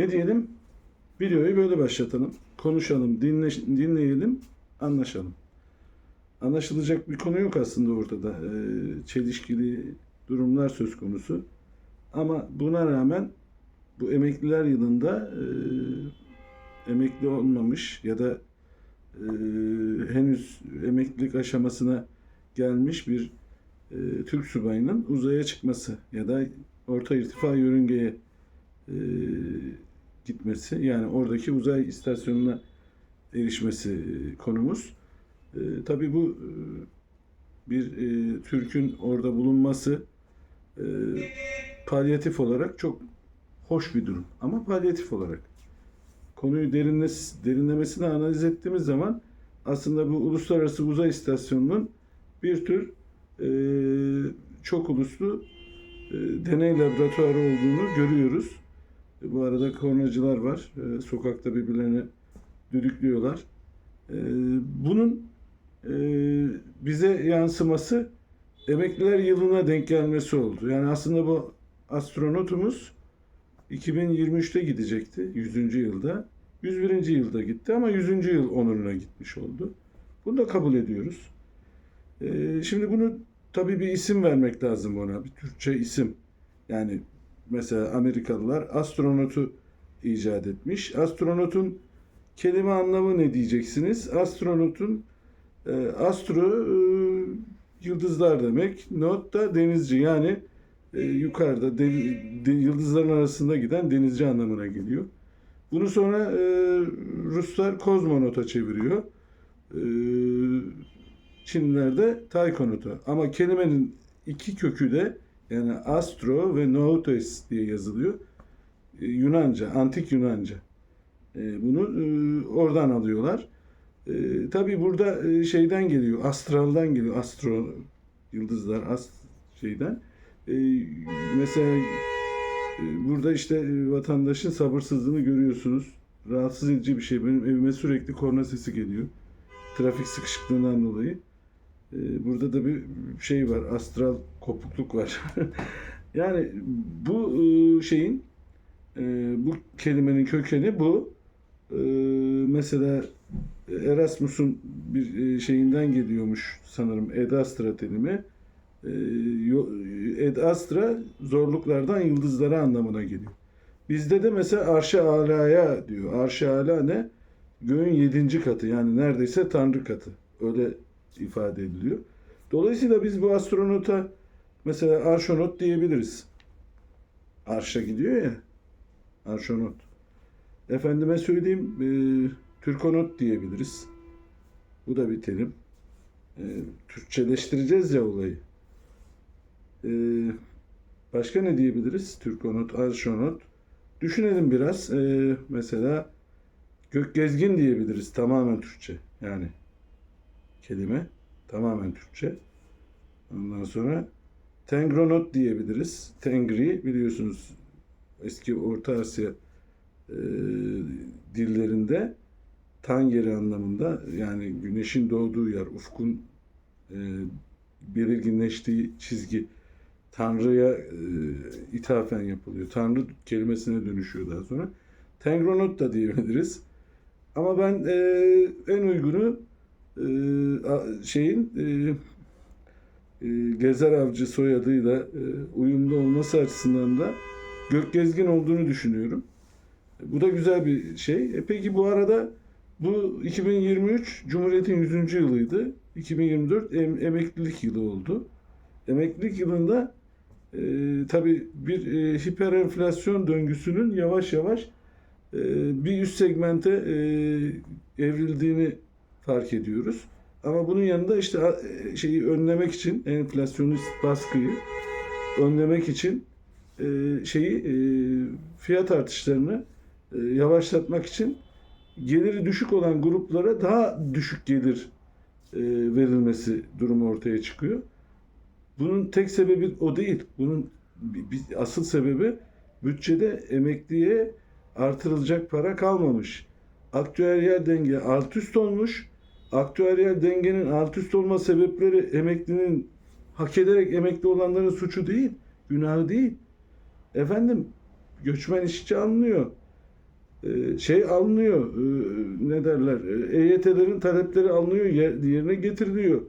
Ne diyelim? Videoyu böyle başlatalım. Konuşalım, dinle, dinleyelim, anlaşalım. Anlaşılacak bir konu yok aslında ortada. Ee, çelişkili durumlar söz konusu. Ama buna rağmen bu emekliler yılında e, emekli olmamış ya da e, henüz emeklilik aşamasına gelmiş bir e, Türk subayının uzaya çıkması ya da orta irtifa yörüngeye e, gitmesi yani oradaki uzay istasyonuna erişmesi e, konumuz. E, tabii bu e, bir e, Türk'ün orada bulunması e, palyatif olarak çok hoş bir durum. Ama palyatif olarak. Konuyu derinles, derinlemesine analiz ettiğimiz zaman aslında bu uluslararası uzay istasyonunun bir tür e, çok uluslu e, deney laboratuvarı olduğunu görüyoruz. Bu arada kornacılar var. E, sokakta birbirlerini düdüklüyorlar. E, bunun e, bize yansıması emekliler yılına denk gelmesi oldu. Yani aslında bu astronotumuz 2023'te gidecekti. 100. yılda. 101. yılda gitti ama 100. yıl onuruna gitmiş oldu. Bunu da kabul ediyoruz. Ee, şimdi bunu tabii bir isim vermek lazım ona. Bir Türkçe isim. Yani mesela Amerikalılar astronotu icat etmiş. Astronotun kelime anlamı ne diyeceksiniz? Astronotun e, astro e, yıldızlar demek. Not da denizci yani e, yukarıda de, de- yıldızların arasında giden denizci anlamına geliyor. Bunu sonra e, Ruslar kozmonota çeviriyor. E, Çinliler de taykonota. Ama kelimenin iki kökü de yani astro ve noutes diye yazılıyor. E, Yunanca, antik Yunanca. E, bunu e, oradan alıyorlar. E, tabii burada şeyden geliyor, astraldan geliyor. Astro yıldızlar, ast şeyden. Mesela e, burada işte e, vatandaşın sabırsızlığını görüyorsunuz. Rahatsız edici bir şey. Benim evime sürekli korna sesi geliyor. Trafik sıkışıklığından dolayı. E, burada da bir şey var. Astral kopukluk var. yani bu e, şeyin e, bu kelimenin kökeni bu. E, mesela Erasmus'un bir şeyinden geliyormuş sanırım Ed Astra terimi. Ed Astra zorluklardan yıldızlara anlamına geliyor. Bizde de mesela Arş-ı Ala'ya diyor. Arş-ı Ala ne? Göğün yedinci katı yani neredeyse Tanrı katı. Öyle ifade ediliyor. Dolayısıyla biz bu astronota mesela arşonot diyebiliriz. Arşa gidiyor ya. Arşonot. Efendime söyleyeyim e, Türkonot diyebiliriz. Bu da bir terim. E, Türkçeleştireceğiz ya olayı. E, başka ne diyebiliriz? Türkonot, Arşonot. Düşünelim biraz. E, mesela Gökgezgin diyebiliriz. Tamamen Türkçe. Yani kelime. Tamamen Türkçe. Ondan sonra Tengronot diyebiliriz. Tengri biliyorsunuz eski Orta Asya e, dillerinde tan anlamında yani güneşin doğduğu yer, ufkun e, belirginleştiği çizgi Tanrı'ya e, ithafen yapılıyor. Tanrı kelimesine dönüşüyor daha sonra. Tengronot da diyebiliriz. Ama ben e, en uygunu e, şeyin e, e, Gezer Avcı soyadıyla e, uyumlu olması açısından da Gökgezgin olduğunu düşünüyorum. Bu da güzel bir şey. E peki bu arada bu 2023 Cumhuriyet'in 100. yılıydı. 2024 em- emeklilik yılı oldu. Emeklilik yılında e, tabii bir e, hiper enflasyon döngüsünün yavaş yavaş e, bir üst segmente e, evrildiğini fark ediyoruz. Ama bunun yanında işte e, şeyi önlemek için enflasyonist baskıyı önlemek için e, şeyi e, fiyat artışlarını yavaşlatmak için geliri düşük olan gruplara daha düşük gelir verilmesi durumu ortaya çıkıyor. Bunun tek sebebi o değil. Bunun asıl sebebi bütçede emekliye artırılacak para kalmamış. Aktüeryel denge alt üst olmuş. Aktüeryel dengenin alt üst olma sebepleri emeklinin hak ederek emekli olanların suçu değil, günahı değil. Efendim göçmen işçi alınıyor. e, şey alınıyor. e, ne derler? e, EYT'lerin talepleri alınıyor, ye- yerine getiriliyor.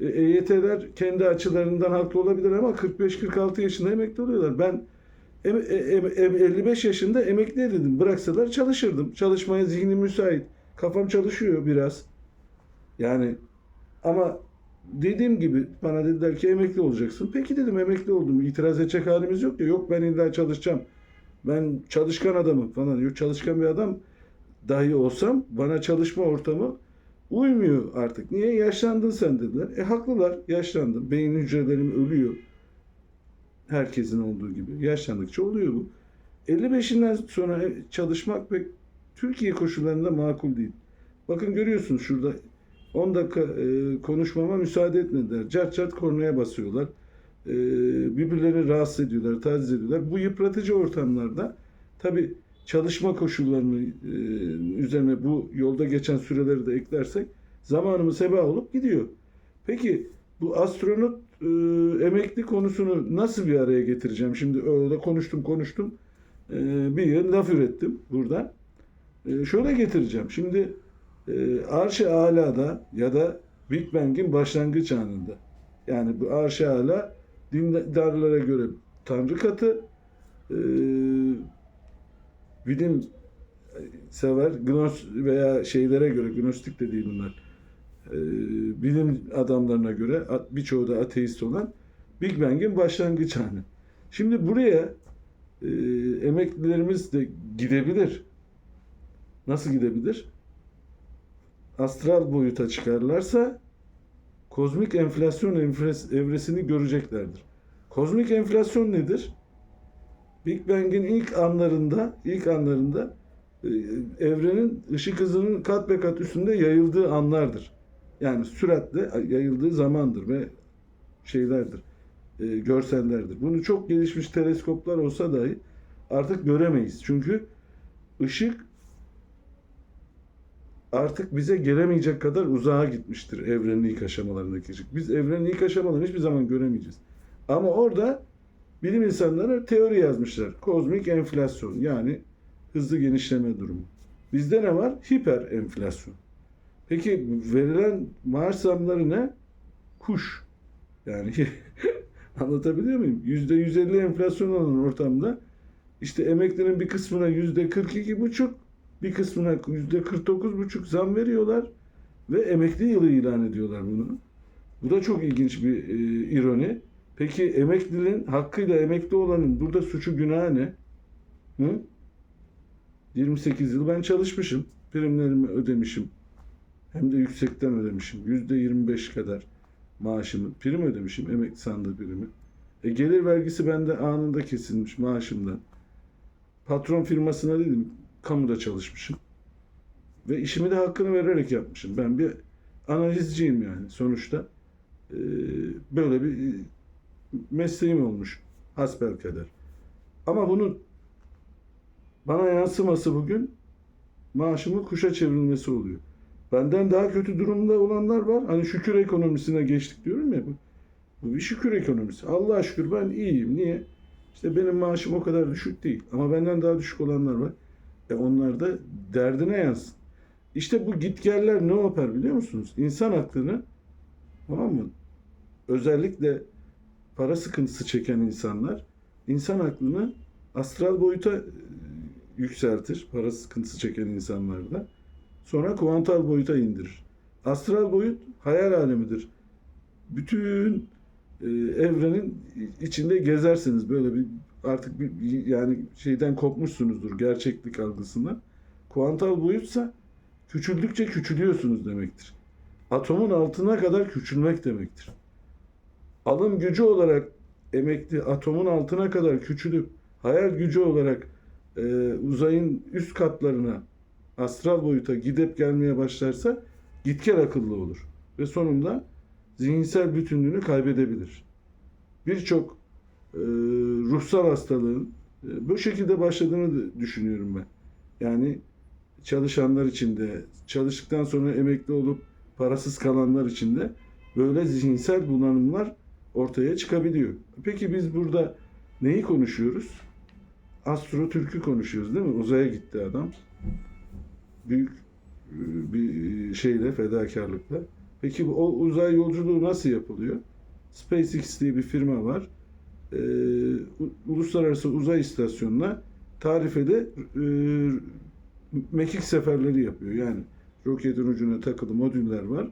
E, EYT'ler kendi açılarından haklı olabilir ama 45-46 yaşında emekli oluyorlar. Ben em- e- em- em- 55 yaşında emekli edildim. Bıraksalar çalışırdım. Çalışmaya zihnim müsait. Kafam çalışıyor biraz. Yani ama dediğim gibi bana dediler ki emekli olacaksın. Peki dedim emekli oldum. İtiraz edecek halimiz yok ya. Yok ben illa çalışacağım. Ben çalışkan adamım falan diyor. Çalışkan bir adam dahi olsam bana çalışma ortamı uymuyor artık. Niye? Yaşlandın sen dediler. E haklılar. Yaşlandım. Beyin hücrelerim ölüyor. Herkesin olduğu gibi. Yaşlandıkça oluyor bu. 55'inden sonra çalışmak pek Türkiye koşullarında makul değil. Bakın görüyorsunuz şurada 10 dakika e, konuşmama müsaade etmediler. Cart cart kornaya basıyorlar. E, birbirlerini rahatsız ediyorlar, taciz ediyorlar. Bu yıpratıcı ortamlarda tabi çalışma koşullarını e, üzerine bu yolda geçen süreleri de eklersek zamanımız heba olup gidiyor. Peki bu astronot e, emekli konusunu nasıl bir araya getireceğim? Şimdi öyle konuştum konuştum. E, bir yıl laf ürettim burada. E, şöyle getireceğim. Şimdi Arş-ı Ala'da ya da Big Bang'in başlangıç anında. Yani bu Arş-ı Ala dindarlara göre Tanrı katı e, bilim sever gnos veya şeylere göre gnostik de değil bunlar. E, bilim adamlarına göre birçoğu da ateist olan Big Bang'in başlangıç anı. Şimdi buraya e, emeklilerimiz de gidebilir. Nasıl gidebilir? Astral boyuta çıkarlarsa kozmik enflasyon evresini göreceklerdir. Kozmik enflasyon nedir? Big Bang'in ilk anlarında, ilk anlarında e, evrenin ışık hızının kat be kat üstünde yayıldığı anlardır. Yani süratle yayıldığı zamandır ve şeylerdir, e, görsellerdir. Bunu çok gelişmiş teleskoplar olsa dahi artık göremeyiz. Çünkü ışık artık bize gelemeyecek kadar uzağa gitmiştir evrenin ilk aşamalarındaki ışık. Biz evrenin ilk aşamalarını hiçbir zaman göremeyeceğiz. Ama orada bilim insanları teori yazmışlar. Kozmik enflasyon yani hızlı genişleme durumu. Bizde ne var? Hiper enflasyon. Peki verilen maaş zamları ne? Kuş. Yani anlatabiliyor muyum? Yüzde 150 enflasyon olan ortamda işte emeklinin bir kısmına yüzde 42 buçuk, bir kısmına yüzde 49 buçuk zam veriyorlar ve emekli yılı ilan ediyorlar bunu. Bu da çok ilginç bir e, ironi. Peki emeklinin hakkıyla emekli olanın burada suçu günahı ne? Hı? 28 yıl ben çalışmışım. Primlerimi ödemişim. Hem de yüksekten ödemişim. Yüzde 25 kadar maaşımı. Prim ödemişim. Emekli sandığı primi. E, gelir vergisi bende anında kesilmiş maaşımdan. Patron firmasına dedim kamuda çalışmışım. Ve işimi de hakkını vererek yapmışım. Ben bir analizciyim yani sonuçta. E, böyle bir e, mesleğim olmuş. Hasbelkader. Ama bunun bana yansıması bugün maaşımın kuşa çevrilmesi oluyor. Benden daha kötü durumda olanlar var. Hani şükür ekonomisine geçtik diyorum ya. Bu, bu bir şükür ekonomisi. Allah'a şükür ben iyiyim. Niye? İşte benim maaşım o kadar düşük değil. Ama benden daha düşük olanlar var. E onlar da derdine yansın. İşte bu gitgeller ne yapar biliyor musunuz? İnsan aklını tamam mı? Özellikle para sıkıntısı çeken insanlar insan aklını astral boyuta e, yükseltir. Para sıkıntısı çeken insanlarda. Sonra kuantal boyuta indirir. Astral boyut hayal alemidir. Bütün e, evrenin içinde gezersiniz. Böyle bir artık bir, yani şeyden kopmuşsunuzdur gerçeklik algısına. Kuantal boyutsa küçüldükçe küçülüyorsunuz demektir. Atomun altına kadar küçülmek demektir. Alım gücü olarak emekli atomun altına kadar küçülüp hayal gücü olarak e, uzayın üst katlarına astral boyuta gidip gelmeye başlarsa gitgel akıllı olur. Ve sonunda zihinsel bütünlüğünü kaybedebilir. Birçok ruhsal hastalığın e, bu şekilde başladığını düşünüyorum ben. Yani çalışanlar için de, çalıştıktan sonra emekli olup parasız kalanlar için de böyle zihinsel bulanımlar ortaya çıkabiliyor. Peki biz burada neyi konuşuyoruz? Astro Türk'ü konuşuyoruz değil mi? Uzaya gitti adam. Büyük e, bir şeyle, fedakarlıkla. Peki o uzay yolculuğu nasıl yapılıyor? SpaceX diye bir firma var. U- uluslararası uzay istasyonuna tarifede e, mekik seferleri yapıyor. Yani roketin ucuna takılı modüller var.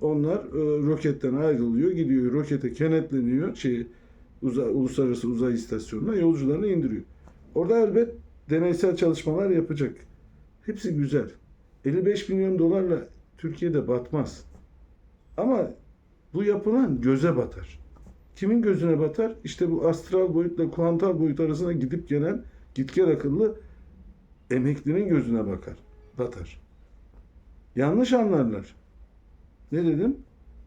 Onlar e, roketten ayrılıyor, gidiyor rokete kenetleniyor, şey uza- uluslararası uzay istasyonuna yolcularını indiriyor. Orada elbet deneysel çalışmalar yapacak. Hepsi güzel. 55 milyon dolarla Türkiye'de batmaz. Ama bu yapılan göze batar. Kimin gözüne batar? İşte bu astral boyutla kuantal boyut arasında gidip gelen gitgel akıllı emeklinin gözüne bakar. Batar. Yanlış anlarlar. Ne dedim?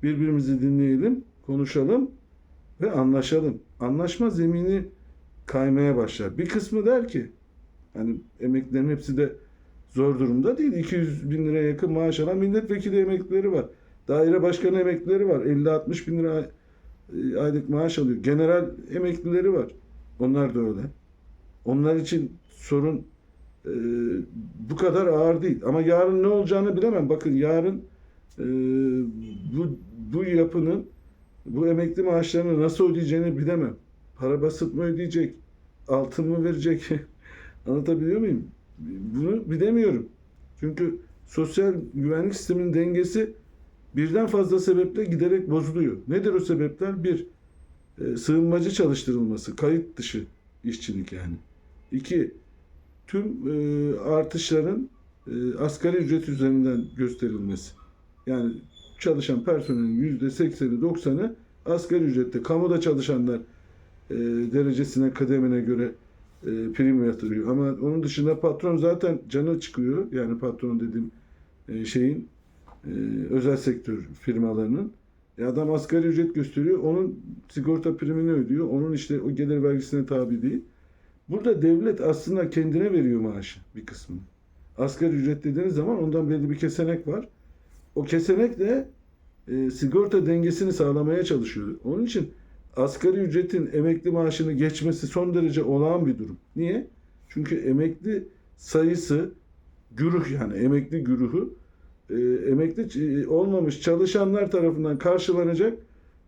Birbirimizi dinleyelim, konuşalım ve anlaşalım. Anlaşma zemini kaymaya başlar. Bir kısmı der ki, hani emeklilerin hepsi de zor durumda değil. 200 bin liraya yakın maaş alan milletvekili emeklileri var. Daire başkanı emeklileri var. 50-60 bin lira aylık maaş alıyor. General emeklileri var. Onlar da öyle. Onlar için sorun e, bu kadar ağır değil. Ama yarın ne olacağını bilemem. Bakın yarın e, bu, bu yapının bu emekli maaşlarını nasıl ödeyeceğini bilemem. Para basıp mı ödeyecek? Altın mı verecek? Anlatabiliyor muyum? Bunu bilemiyorum. Çünkü sosyal güvenlik sisteminin dengesi birden fazla sebeple giderek bozuluyor. Nedir o sebepler? Bir, e, sığınmacı çalıştırılması, kayıt dışı işçilik yani. İki, tüm e, artışların e, asgari ücret üzerinden gösterilmesi. Yani çalışan personelin yüzde sekseni, doksanı asgari ücrette. Kamuda çalışanlar e, derecesine, kademine göre prim yatırıyor. Ama onun dışında patron zaten canı çıkıyor. Yani patron dediğim şeyin e, özel sektör firmalarının. E, adam asgari ücret gösteriyor. Onun sigorta primini ödüyor. Onun işte o gelir vergisine tabi değil. Burada devlet aslında kendine veriyor maaşı bir kısmını. Asgari ücret dediğiniz zaman ondan belli bir kesenek var. O kesenekle e, sigorta dengesini sağlamaya çalışıyor. Onun için asgari ücretin emekli maaşını geçmesi son derece olağan bir durum. Niye? Çünkü emekli sayısı güruh yani emekli güruhu e, emekli e, olmamış çalışanlar tarafından karşılanacak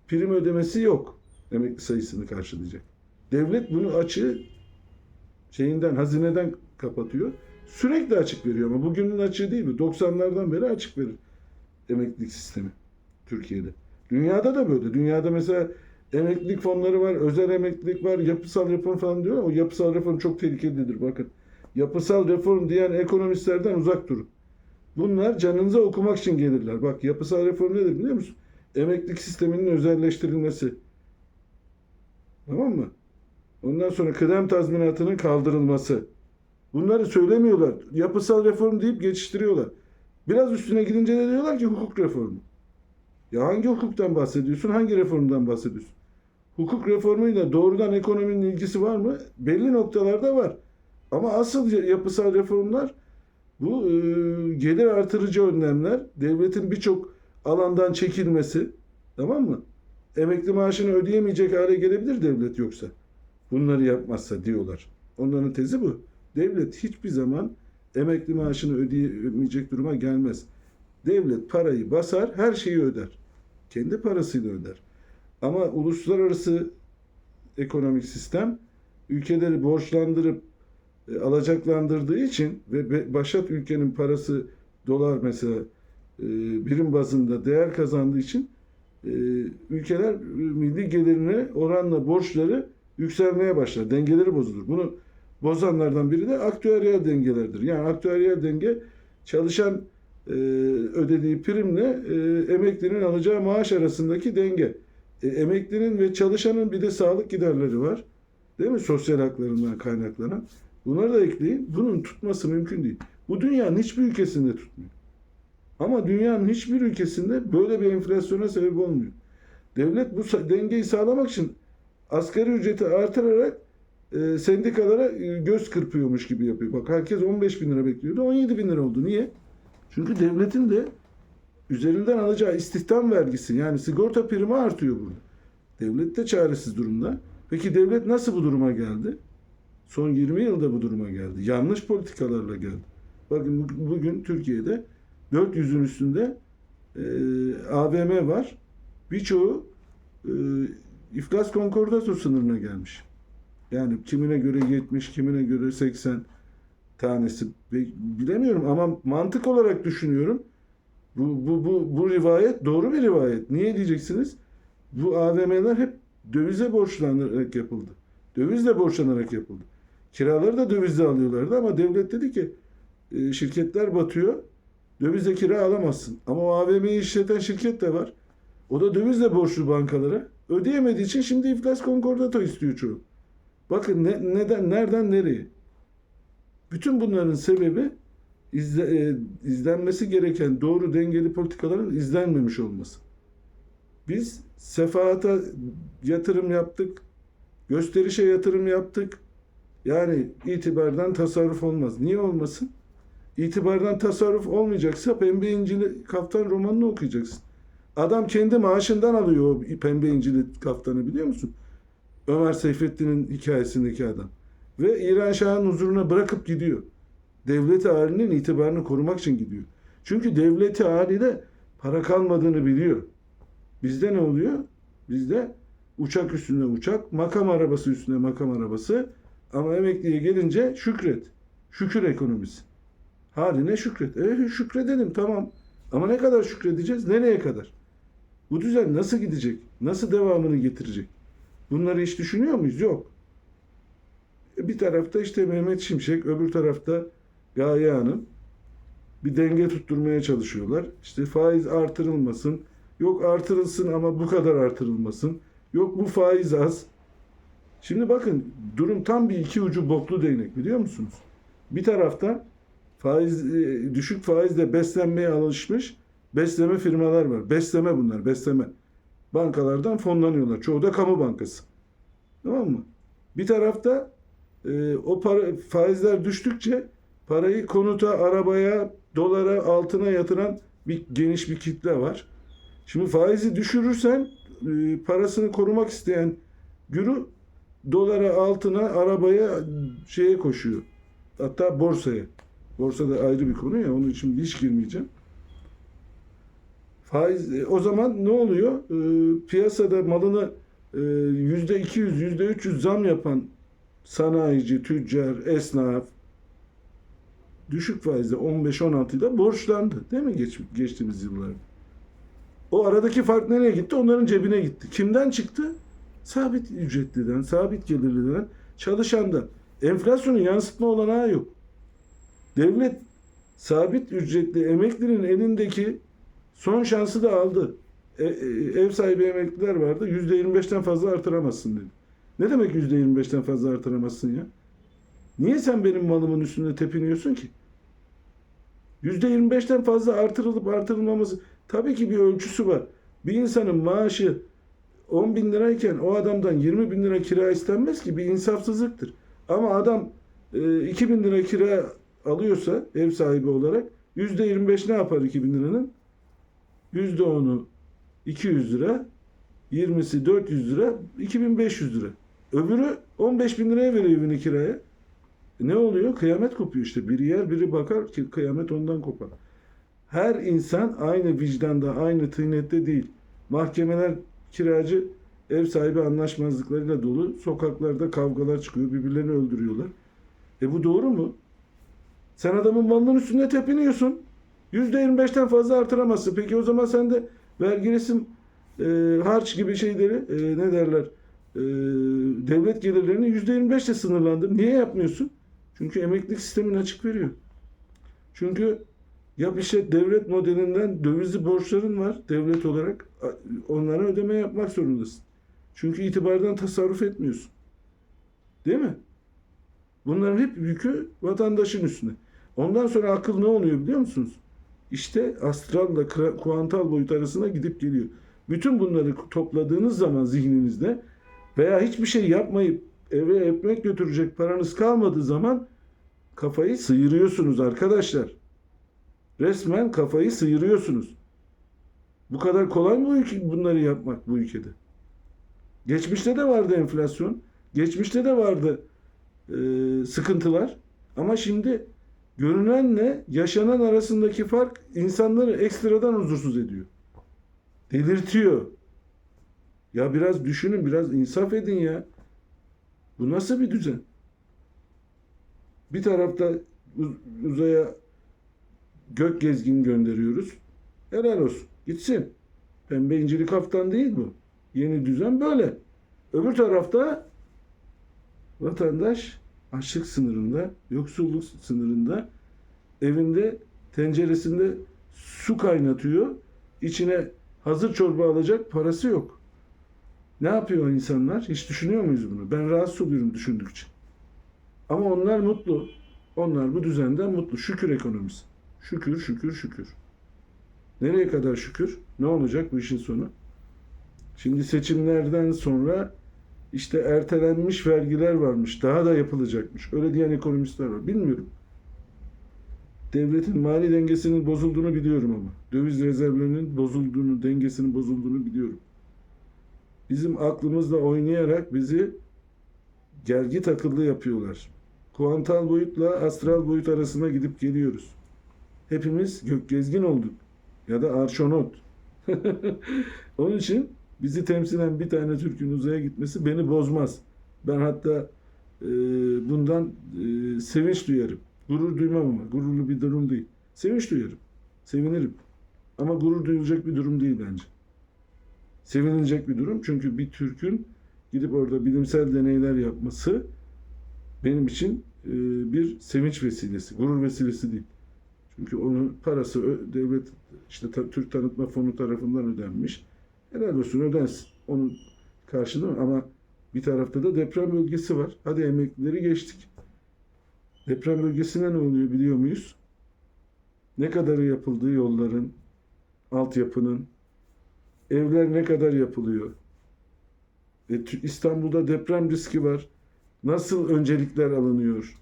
prim ödemesi yok. Emekli sayısını karşılayacak. Devlet bunu açığı şeyinden hazineden kapatıyor. Sürekli açık veriyor ama bugünün açığı değil bu. 90'lardan beri açık verir emeklilik sistemi Türkiye'de. Dünyada da böyle. Dünyada mesela emeklilik fonları var, özel emeklilik var, yapısal reform falan diyor. O yapısal reform çok tehlikelidir bakın. Yapısal reform diyen ekonomistlerden uzak durun. Bunlar canınıza okumak için gelirler. Bak yapısal reform nedir biliyor musun? Emeklilik sisteminin özelleştirilmesi. Tamam mı? Ondan sonra kıdem tazminatının kaldırılması. Bunları söylemiyorlar. Yapısal reform deyip geçiştiriyorlar. Biraz üstüne gidince de diyorlar ki hukuk reformu. Ya hangi hukuktan bahsediyorsun? Hangi reformdan bahsediyorsun? Hukuk reformuyla doğrudan ekonominin ilgisi var mı? Belli noktalarda var. Ama asıl yapısal reformlar bu e, gelir artırıcı önlemler, devletin birçok alandan çekilmesi, tamam mı? Emekli maaşını ödeyemeyecek hale gelebilir devlet yoksa. Bunları yapmazsa diyorlar. Onların tezi bu. Devlet hiçbir zaman emekli maaşını ödeyemeyecek duruma gelmez. Devlet parayı basar, her şeyi öder. Kendi parasıyla öder. Ama uluslararası ekonomik sistem ülkeleri borçlandırıp e, alacaklandırdığı için ve be- başat ülkenin parası dolar mesela e, birim bazında değer kazandığı için e, ülkeler milli gelirine oranla borçları yükselmeye başlar. Dengeleri bozulur. Bunu bozanlardan biri de aktüeryel dengelerdir. Yani aktüeryel denge çalışan ödediği primle e, emeklinin alacağı maaş arasındaki denge. E, emeklinin ve çalışanın bir de sağlık giderleri var. Değil mi? Sosyal haklarından kaynaklanan. Bunları da ekleyin. Bunun tutması mümkün değil. Bu dünyanın hiçbir ülkesinde tutmuyor. Ama dünyanın hiçbir ülkesinde böyle bir enflasyona sebep olmuyor. Devlet bu dengeyi sağlamak için asgari ücreti artırarak e, sendikalara e, göz kırpıyormuş gibi yapıyor. Bak herkes 15 bin lira bekliyordu. 17 bin lira oldu. Niye? Çünkü devletin de üzerinden alacağı istihdam vergisi yani sigorta primi artıyor burada. Devlet de çaresiz durumda. Peki devlet nasıl bu duruma geldi? Son 20 yılda bu duruma geldi. Yanlış politikalarla geldi. Bakın bu- bugün Türkiye'de 400'ün üstünde e, AVM var. Birçoğu e, iflas konkordato sınırına gelmiş. Yani kimine göre 70, kimine göre 80 tanesi bilemiyorum ama mantık olarak düşünüyorum. Bu, bu, bu, bu rivayet doğru bir rivayet. Niye diyeceksiniz? Bu AVM'ler hep dövize borçlanarak yapıldı. Dövizle borçlanarak yapıldı. Kiraları da dövizle alıyorlardı ama devlet dedi ki e, şirketler batıyor. Dövizle kira alamazsın. Ama o AVM'yi işleten şirket de var. O da dövizle borçlu bankalara. Ödeyemediği için şimdi iflas konkordato istiyor çoğu. Bakın ne, neden, nereden nereye? Bütün bunların sebebi izle, e, izlenmesi gereken doğru dengeli politikaların izlenmemiş olması. Biz sefahata yatırım yaptık, gösterişe yatırım yaptık. Yani itibardan tasarruf olmaz. Niye olmasın? İtibardan tasarruf olmayacaksa Pembe İncili Kaftan romanını okuyacaksın. Adam kendi maaşından alıyor o Pembe İncili Kaftanı biliyor musun? Ömer Seyfettin'in hikayesindeki adam. Ve İran Şah'ın huzuruna bırakıp gidiyor. Devleti halinin itibarını korumak için gidiyor. Çünkü devleti haliyle para kalmadığını biliyor. Bizde ne oluyor? Bizde uçak üstüne uçak, makam arabası üstüne makam arabası ama emekliye gelince şükret. Şükür ekonomisi. Haline şükret. E şükredelim tamam. Ama ne kadar şükredeceğiz? Nereye kadar? Bu düzen nasıl gidecek? Nasıl devamını getirecek? Bunları hiç düşünüyor muyuz? Yok. E, Bir tarafta işte Mehmet Şimşek, öbür tarafta Gaye Hanım bir denge tutturmaya çalışıyorlar. İşte faiz artırılmasın. Yok artırılsın ama bu kadar artırılmasın. Yok bu faiz az. Şimdi bakın durum tam bir iki ucu boklu değnek biliyor musunuz? Bir tarafta faiz e, düşük faizle beslenmeye alışmış besleme firmalar var. Besleme bunlar, besleme. Bankalardan fonlanıyorlar. Çoğu da kamu bankası. Tamam mı? Bir tarafta e, o para faizler düştükçe parayı konuta, arabaya, dolara, altına yatıran bir geniş bir kitle var. Şimdi faizi düşürürsen e, parasını korumak isteyen güru dolara, altına, arabaya şeye koşuyor. Hatta borsaya. Borsa da ayrı bir konu ya onun için hiç girmeyeceğim. Faiz e, o zaman ne oluyor? E, piyasada malını e, yüzde 200, yüzde 300 zam yapan sanayici, tüccar, esnaf düşük faizle 15-16 ile borçlandı. Değil mi geç, geçtiğimiz yıllarda? O aradaki fark nereye gitti? Onların cebine gitti. Kimden çıktı? Sabit ücretliden, sabit gelirliden, çalışandan. Enflasyonu yansıtma olanağı yok. Devlet sabit ücretli emeklinin elindeki son şansı da aldı. E, e, ev sahibi emekliler vardı. %25'ten fazla artıramazsın dedi. Ne demek %25'ten fazla artıramazsın ya? Niye sen benim malımın üstünde tepiniyorsun ki? %25'ten fazla artırılıp artırılmaması tabii ki bir ölçüsü var. Bir insanın maaşı 10 bin lirayken o adamdan 20 bin lira kira istenmez ki bir insafsızlıktır. Ama adam e, 2 bin lira kira alıyorsa ev sahibi olarak %25 ne yapar 2 bin liranın? %10'u 200 lira, 20'si 400 lira, 2500 lira. Öbürü 15 bin liraya veriyor evini kiraya. E Ne oluyor? Kıyamet kopuyor işte. Biri yer biri bakar ki kıyamet ondan kopar. Her insan aynı vicdanda, aynı tıynette değil. Mahkemeler kiracı ev sahibi anlaşmazlıklarıyla dolu. Sokaklarda kavgalar çıkıyor. Birbirlerini öldürüyorlar. E bu doğru mu? Sen adamın malının üstünde tepiniyorsun. %25'ten fazla artıramazsın. Peki o zaman sen de vergi resim e, harç gibi şeyleri e, ne derler e, devlet gelirlerini %25 ile sınırlandır. Niye yapmıyorsun? Çünkü emeklilik sistemin açık veriyor. Çünkü yap işlet devlet modelinden dövizli borçların var devlet olarak. Onlara ödeme yapmak zorundasın. Çünkü itibardan tasarruf etmiyorsun. Değil mi? Bunların hep yükü vatandaşın üstüne. Ondan sonra akıl ne oluyor biliyor musunuz? İşte astralla kuantal boyut arasına gidip geliyor. Bütün bunları topladığınız zaman zihninizde veya hiçbir şey yapmayıp eve ekmek götürecek paranız kalmadığı zaman kafayı sıyırıyorsunuz arkadaşlar. Resmen kafayı sıyırıyorsunuz. Bu kadar kolay mı bu bunları yapmak bu ülkede? Geçmişte de vardı enflasyon. Geçmişte de vardı e, sıkıntılar. Ama şimdi görünenle yaşanan arasındaki fark insanları ekstradan huzursuz ediyor. Delirtiyor. Ya biraz düşünün, biraz insaf edin ya. Bu nasıl bir düzen? Bir tarafta uz- uzaya gök gezgin gönderiyoruz. Helal olsun. Gitsin. Pembe incili kaftan değil bu. Yeni düzen böyle. Öbür tarafta vatandaş açlık sınırında, yoksulluk sınırında evinde tenceresinde su kaynatıyor. İçine hazır çorba alacak parası yok. Ne yapıyor insanlar? Hiç düşünüyor muyuz bunu? Ben rahatsız oluyorum düşündükçe. Ama onlar mutlu. Onlar bu düzenden mutlu. Şükür ekonomisi. Şükür, şükür, şükür. Nereye kadar şükür? Ne olacak bu işin sonu? Şimdi seçimlerden sonra işte ertelenmiş vergiler varmış. Daha da yapılacakmış. Öyle diyen ekonomistler var. Bilmiyorum. Devletin mali dengesinin bozulduğunu biliyorum ama. Döviz rezervlerinin bozulduğunu, dengesinin bozulduğunu biliyorum. Bizim aklımızla oynayarak bizi gelgi takıllı yapıyorlar. Kuantal boyutla astral boyut arasında gidip geliyoruz. Hepimiz gökgezgin olduk. Ya da arşonot. Onun için bizi temsilen bir tane Türk'ün uzaya gitmesi beni bozmaz. Ben hatta e, bundan e, sevinç duyarım. Gurur duymam ama. Gururlu bir durum değil. Sevinç duyarım. Sevinirim. Ama gurur duyulacak bir durum değil bence. Sevinilecek bir durum. Çünkü bir Türk'ün gidip orada bilimsel deneyler yapması benim için e, bir sevinç vesilesi. Gurur vesilesi değil. Çünkü onun parası devlet işte Türk Tanıtma Fonu tarafından ödenmiş. Helal olsun ödensin. Onun karşılığı ama bir tarafta da deprem bölgesi var. Hadi emeklileri geçtik. Deprem bölgesine ne oluyor biliyor muyuz? Ne kadarı yapıldığı yolların, altyapının, evler ne kadar yapılıyor? E, İstanbul'da deprem riski var. Nasıl öncelikler alınıyor?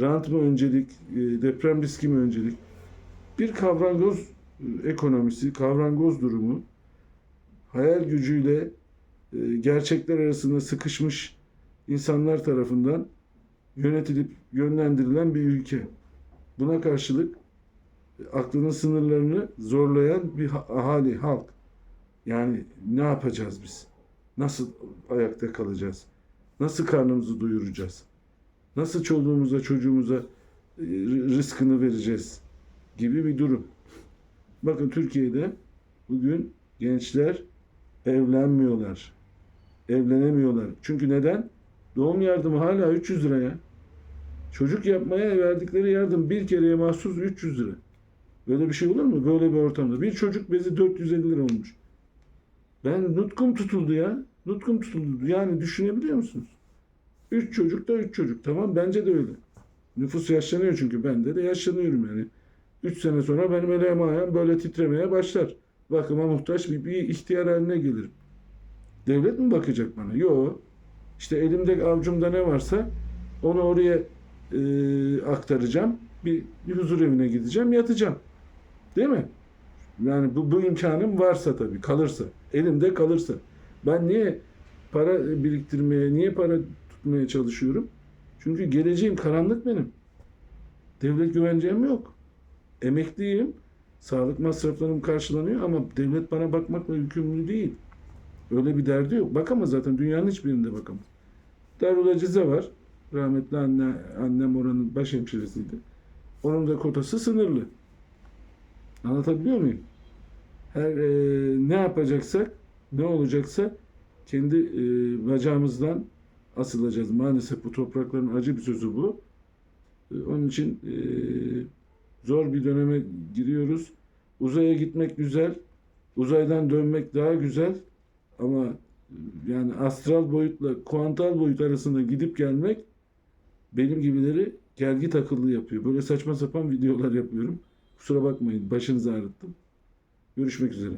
Rant mı öncelik, e, deprem riski mi öncelik? Bir kavrangoz e, ekonomisi, kavrangoz durumu hayal gücüyle e, gerçekler arasında sıkışmış insanlar tarafından yönetilip yönlendirilen bir ülke. Buna karşılık aklının sınırlarını zorlayan bir ha- ahali, halk. Yani ne yapacağız biz? Nasıl ayakta kalacağız? Nasıl karnımızı doyuracağız? Nasıl çoluğumuza, çocuğumuza e, rızkını vereceğiz? Gibi bir durum. Bakın Türkiye'de bugün gençler evlenmiyorlar. Evlenemiyorlar. Çünkü neden? Doğum yardımı hala 300 lira ya. Çocuk yapmaya verdikleri yardım bir kereye mahsus 300 lira. Böyle bir şey olur mu? Böyle bir ortamda. Bir çocuk bezi 450 lira olmuş. Ben nutkum tutuldu ya. Nutkum tutuldu. Yani düşünebiliyor musunuz? Üç çocuk da üç çocuk. Tamam bence de öyle. Nüfus yaşlanıyor çünkü. Ben de yaşlanıyorum yani. Üç sene sonra benim elim ayağım böyle titremeye başlar. Bakıma muhtaç bir, bir ihtiyar haline gelirim. Devlet mi bakacak bana? Yok. İşte elimde avucumda ne varsa onu oraya e, aktaracağım. Bir huzur evine gideceğim, yatacağım. Değil mi? Yani bu, bu imkanım varsa tabii, kalırsa. Elimde kalırsa. Ben niye para biriktirmeye, niye para tutmaya çalışıyorum? Çünkü geleceğim karanlık benim. Devlet güvencem yok. Emekliyim. Sağlık masraflarım karşılanıyor ama devlet bana bakmakla yükümlü değil. Öyle bir derdi yok. Bakamaz zaten. Dünyanın hiçbirinde bakamaz. Darül Acize var. Rahmetli anne, annem oranın başhemşiresiydi. Onun da kotası sınırlı. Anlatabiliyor muyum? Her e, ne yapacaksak, ne olacaksa kendi e, bacağımızdan asılacağız. Maalesef bu toprakların acı bir sözü bu. E, onun için e, zor bir döneme giriyoruz. Uzaya gitmek güzel. Uzaydan dönmek daha güzel. Ama e, yani astral boyutla kuantal boyut arasında gidip gelmek benim gibileri gelgi takıllı yapıyor. Böyle saçma sapan videolar yapıyorum. Kusura bakmayın başınızı ağrıttım. Görüşmek üzere.